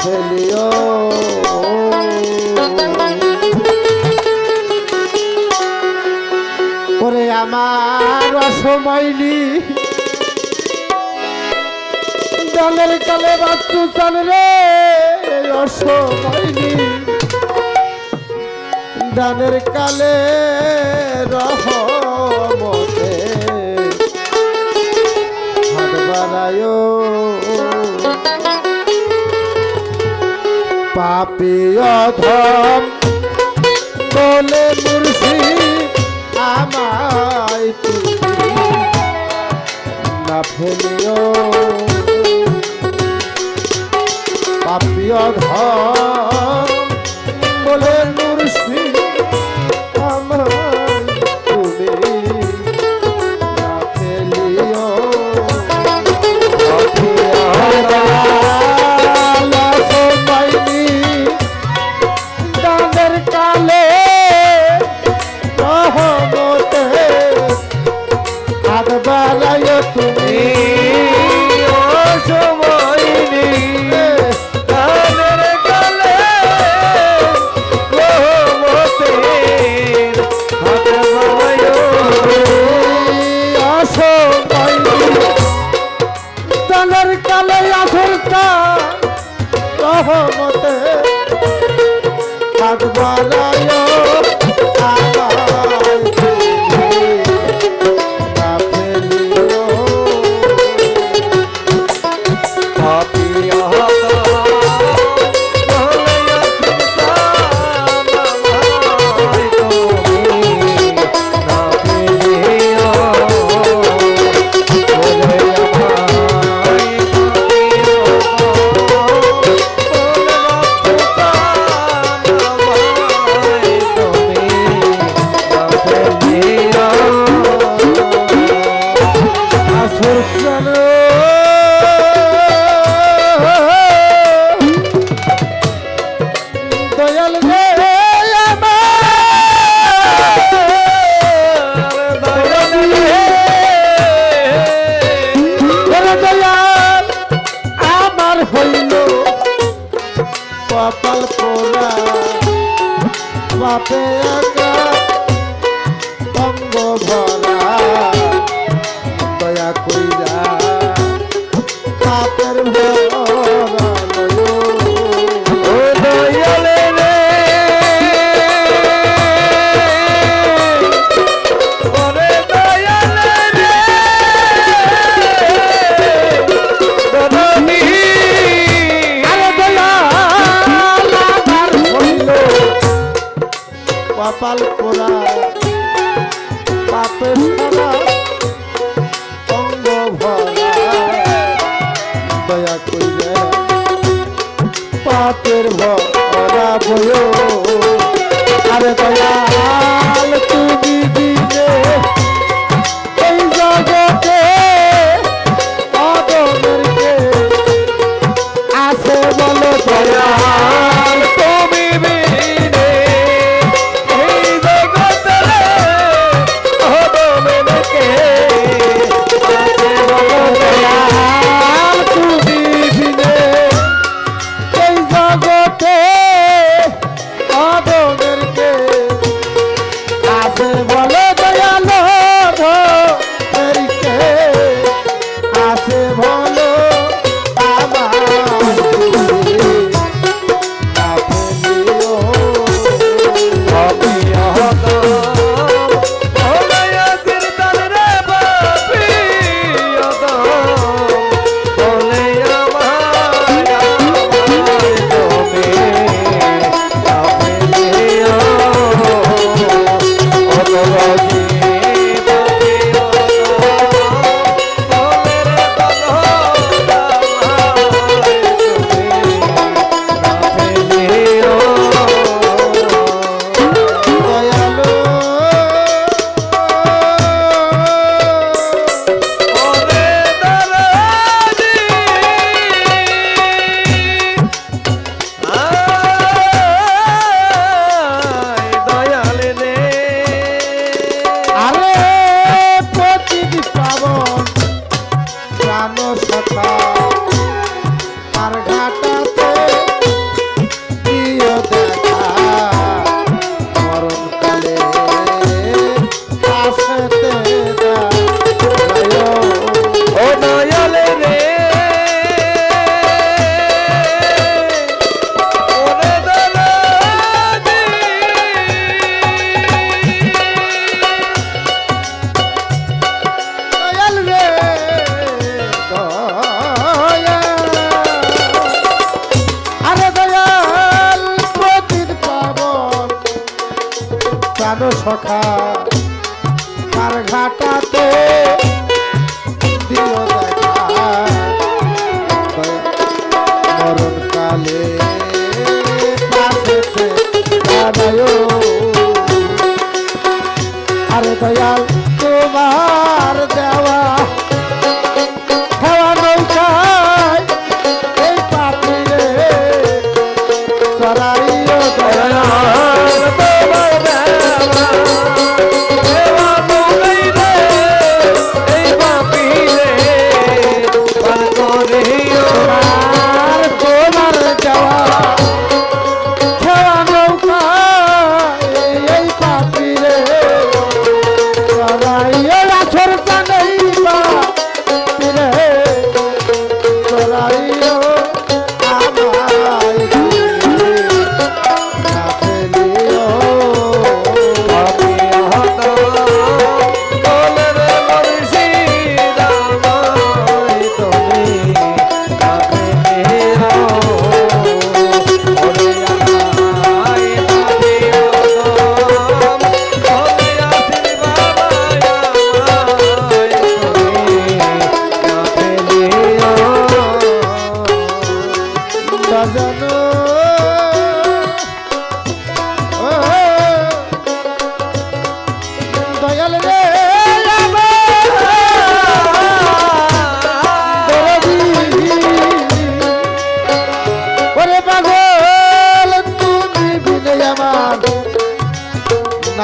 ফেলিও। ওরে আমার অসময়নি। জলের কালে বাচ্চু চাল রে, অসময়নি। দানের কালে রহমতে হাত বাড়ায়। পাপিয় ধম বলে মুর্শি আমায় তুমি না বাপে একা অঙ্গ ভরা। দয়া কইরে পাপের ভরা বয় আরে দয়াল তুমি বলো জানো সখা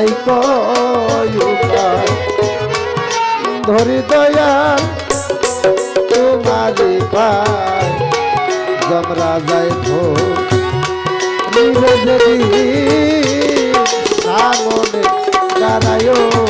নাই উপায় ধরি দয়া তোমারি পায়। জমরা যাই যদি সামনে দাঁড়ায়।